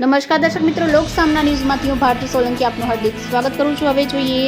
નમસ્કાર દર્શક મિત્રો લોક સામના ન્યૂઝમાંથી હું ભારતી સોલંકી આપનું હાર્દિક સ્વાગત કરું છું. હવે જોઈએ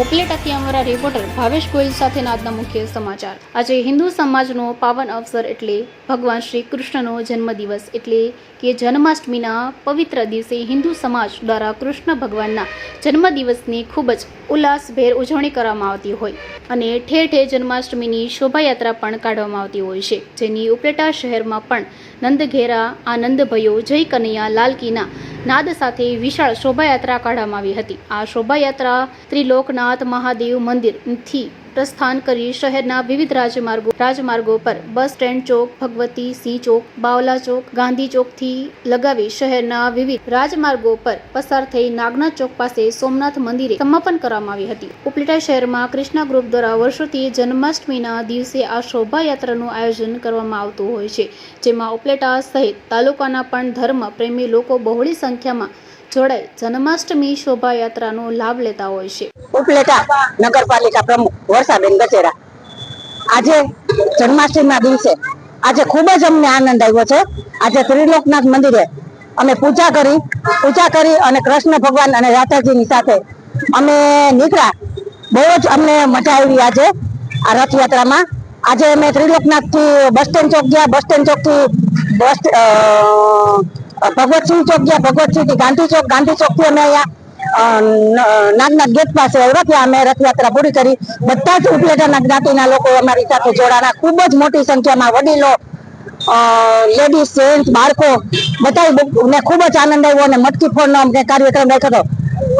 ઓપલેટાથી અમારા રિપોર્ટર ભાવેશ ગોયલ સાથેના આજના મુખ્ય સમાચાર. આજે હિન્દુ સમાજનો પાવન અવસર એટલે ભગવાન શ્રી કૃષ્ણનો જન્મદિવસ એટલે કે જન્માષ્ટમીના પવિત્ર દિવસે હિન્દુ સમાજ દ્વારા કૃષ્ણ ભગવાનના જન્મદિવસની ખૂબ જ ઉલ્લાસભેર ઉજવણી કરવામાં આવતી હોય અને ઠેર ઠેર જન્માષ્ટમીની શોભાયાત્રા પણ કાઢવામાં આવતી હોય છે. જેની ઉપલેટા શહેરમાં પણ નંદઘેરા, આનંદભયો, જય કનૈયા, લાલકીના નાદ સાથે વિશાળ શોભાયાત્રા કાઢવામાં આવી હતી. આ શોભાયાત્રા ત્રિલોકનાથ મહાદેવ મંદિરથી પ્રસ્થાન કરી શહેરના વિવિધ રાજમાર્ગો રાજમાર્ગો પર બસ સ્ટેન્ડ ચોક, ભગવતી સી ચોક, બાવલા ચોક, ગાંધી ચોકથી લગાવી શહેરના વિવિધ રાજમાર્ગો પર પસાર થઈ નાગનાથ ચોક પાસે સોમનાથ મંદિરે સમાપન કરવામાં આવી હતી. ઉપલેટા શહેરમાં કૃષ્ણા ગ્રુપ દ્વારા વર્ષોથી જન્માષ્ટમીના દિવસે આ શોભાયાત્રાનું આયોજન કરવામાં આવતું હોય છે, જેમાં ઉપલેટા સહિત તાલુકાના પણ ધર્મ પ્રેમી લોકો બહોળી સંખ્યામાં જોડાઈ જન્માષ્ટમી શોભાયાત્રાનો લાભ લેતા હોય છે. ઉપલેટા નગરપાલિકા પ્રમુખ વર્ષાબેન ગજેરા. આજે જન્માષ્ટમીના દિવસે આજે ખૂબ જ અમને આનંદ આવ્યો છે. આજે ત્રિલોકનાથ મંદિરે અમે પૂજા કરી પૂજા કરી અને કૃષ્ણ ભગવાન અને રાધાજીની સાથે અમે નીકળ્યા. બહુ જ અમને મજા આવી આજે આ રથયાત્રામાં. આજે અમે ત્રિલોકનાથથી બસ સ્ટેન્ડ ચોક ગયા. બસ સ્ટેન્ડ ચોકથી બસ અ, ભગવતસિંહ ચોક ગયા ભગવતસિંહથી ગાંધી ચોક ગાંધી ચોકથી અમે અહીંયા અ, ન- નાગનાથ ગેટ પાસે આવ્યા ત્યાં અમે રથયાત્રા પૂરી કરી બધા જ ઉપલેટાના જ્ઞાતિના લોકો અમારી સાથે જોડાણા ખૂબ જ મોટી સંખ્યામાં વડીલો લેડીઝ જેન્ટ્સ બાળકો બધા ને ખૂબ જ આનંદ આવ્યો અને મટકી ફોડનો અમને કાર્યક્રમ રાખ્યો હતો.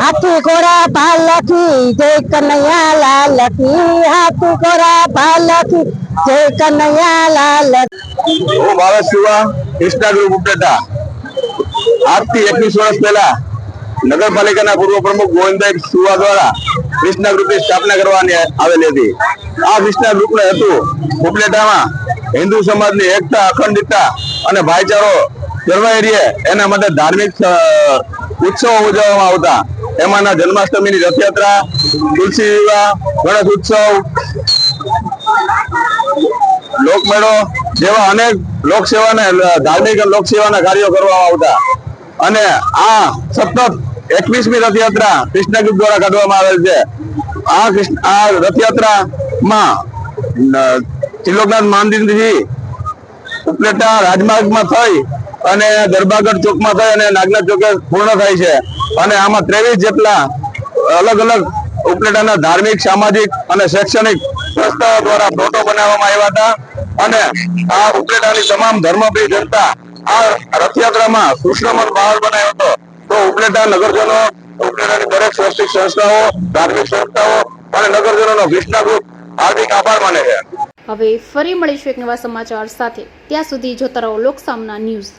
હાથી ઘોડા પાલકી જય કનૈયા લાલ કી હાથી ઘોડા પાલકી જય કનૈયા લાલ હું ભાવેશ સુવા કૃષ્ણા ગ્રુપ ઉપલેટા. આજથી એકવીસ વર્ષ પહેલા નગરપાલિકાના પૂર્વ પ્રમુખ ગોવિંદભાઈ સુવા દ્વારા કૃષ્ણા ગ્રુપની સ્થાપના કરવાની આવેલી હતી. આ કૃષ્ણા ગ્રુપને હતું ઉપલેટામાં હિન્દુ સમાજની એકતા, અખંડિતતા અને ભાઈચારો જળવાઈ રહે એના માટે ધાર્મિક ઉત્સવો ઉજવવામાં આવતા. એમાંના જન્માષ્ટમીની રથયાત્રા, તુલસી વિવાહ, ગણેશ ઉત્સવ, લોકમેળો જેવા અનેક લોકસેવાને, ધાર્મિક લોકસેવાના કાર્યો કરવામાં આવતા. અને આ સતત એકવીસમી રથયાત્રા કૃષ્ણ ગ્રુપ દ્વારા કાઢવામાં આવેલ છે. આ આ રથયાત્રામાં ત્રિલોકનાથ મંદિરથી ઉપલેટા રાજમાર્ગમાં થઈ અને દરબારગઢ ચોકમાં થઈ અને નાગનાથ ચોકે પૂર્ણ થાય છે. અને આમાં ત્રેવીસ જેટલા અલગ અલગ ઉપલેટાના ધાર્મિક, સામાજિક અને શૈક્ષણિક સંસ્થાઓ દ્વારા ફોટો બનાવવામાં આવ્યા હતા. અને આ ઉપલેટાની તમામ ધર્મપ્રિય જનતા આ રથયાત્રામાં કૃષ્ણમન માહોલ બનાવ્યો હતો. તો ઉપલેટા નગરજનો, ઉપલેટાની દરેક સ્વૈચ્છિક સંસ્થાઓ, ધાર્મિક સંસ્થાઓ અને નગરજનોનો વિષ્ણા ગ્રુપ હાર્દિક આભાર માને છે. હવે ફરી મળીશું એક નવા સમાચાર સાથે. ત્યાં સુધી જોતા રહો લોકસામના ન્યૂઝ.